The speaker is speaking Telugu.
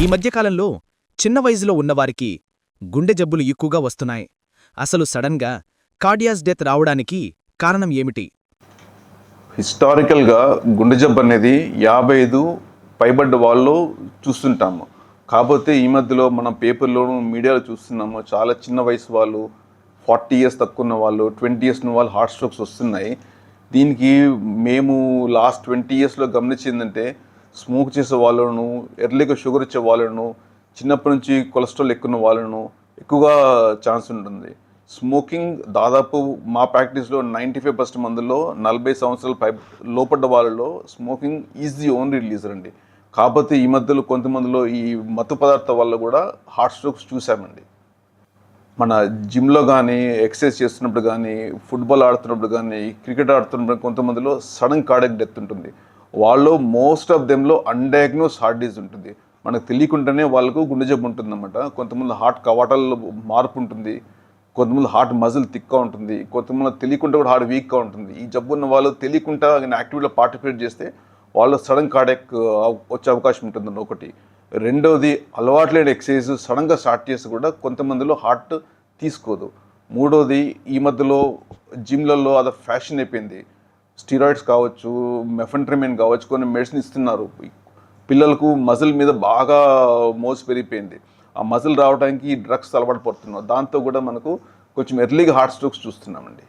ఈ మధ్యకాలంలో చిన్న వయసులో ఉన్నవారికి గుండె జబ్బులు ఎక్కువగా వస్తున్నాయి. అసలు సడన్గా కార్డియాస్ డెత్ రావడానికి కారణం ఏమిటి? హిస్టారికల్గా గుండె జబ్బు అనేది యాభై ఐదు పైబడ్డ వాళ్ళు చూస్తుంటాము. కాకపోతే ఈ మధ్యలో మనం పేపర్లోను మీడియాలో చూస్తున్నాము చాలా చిన్న వయసు వాళ్ళు ఫార్టీ ఇయర్స్ తక్కువ ఉన్న వాళ్ళు ట్వంటీ ఇయర్స్ ఉన్న వాళ్ళు హార్ట్ స్ట్రోక్స్ వస్తున్నాయి. దీనికి మేము లాస్ట్ ట్వంటీ ఇయర్స్లో గమనించిందంటే స్మోక్ చేసే వాళ్ళను ఎర్లీగా షుగర్ ఇచ్చే వాళ్ళను చిన్నప్పటి నుంచి కొలెస్ట్రాల్ ఎక్కువ వాళ్ళను ఎక్కువగా ఛాన్స్ ఉంటుంది. స్మోకింగ్ దాదాపు మా ప్రాక్టీస్లో నైంటీ ఫైవ్ పర్సెంట్ మందిలో నలభై సంవత్సరాల పై లోపడ్డ వాళ్ళలో smoking is the only releaser అండి. కాకపోతే ఈ మధ్యలో కొంతమందిలో ఈ మత్తు పదార్థం వల్ల కూడా హార్ట్ స్ట్రోక్స్ చూసామండి. మన జిమ్లో కానీ ఎక్సర్సైజ్ చేస్తున్నప్పుడు కానీ ఫుట్బాల్ ఆడుతున్నప్పుడు కానీ క్రికెట్ ఆడుతున్నప్పుడు కొంతమందిలో సడన్ కార్డియక్ డెత్ ఉంటుంది. వాళ్ళు మోస్ట్ ఆఫ్ దెమ్లో అన్డయాగ్నోస్ హార్ట్ డిజీజ్ ఉంటుంది. మనకు తెలియకుండానే వాళ్ళకు గుండె జబ్బు ఉంటుందన్నమాట. కొంతమంది హార్ట్ కవాటాల్లో మార్పు ఉంటుంది. కొంతమంది హార్ట్ మజిల్ థిక్గా ఉంటుంది. కొంతమంది తెలియకుండా కూడా హార్ట్ వీక్గా ఉంటుంది. ఈ జబ్బు ఉన్న వాళ్ళు తెలియకుండా యాక్టివిటీలో పార్టిసిపేట్ చేస్తే వాళ్ళు సడన్ కార్డెక్ వచ్చే అవకాశం ఉంటుందండి ఒకటి. రెండోది అలవాటు లేని ఎక్సర్సైజ్ సడన్గా స్టార్ట్ చేసి కూడా కొంతమందిలో హార్ట్ తీసుకోదు. మూడోది ఈ మధ్యలో జిమ్లలో అది ఫ్యాషన్ అయిపోయింది. స్టీరాయిడ్స్ కావచ్చు మెఫెంట్రమిన్ కావచ్చు కొన్ని మెడిసిన్ ఇస్తున్నారు. పిల్లలకు మజిల్ మీద బాగా మోసు పెరిగిపోయింది. ఆ మజిల్ రావడానికి డ్రగ్స్ అలవాటు పడుతున్నాం దాంతో కూడా మనకు కొంచెం ఎర్లీగా హార్ట్ స్ట్రోక్స్ చూస్తున్నామండి.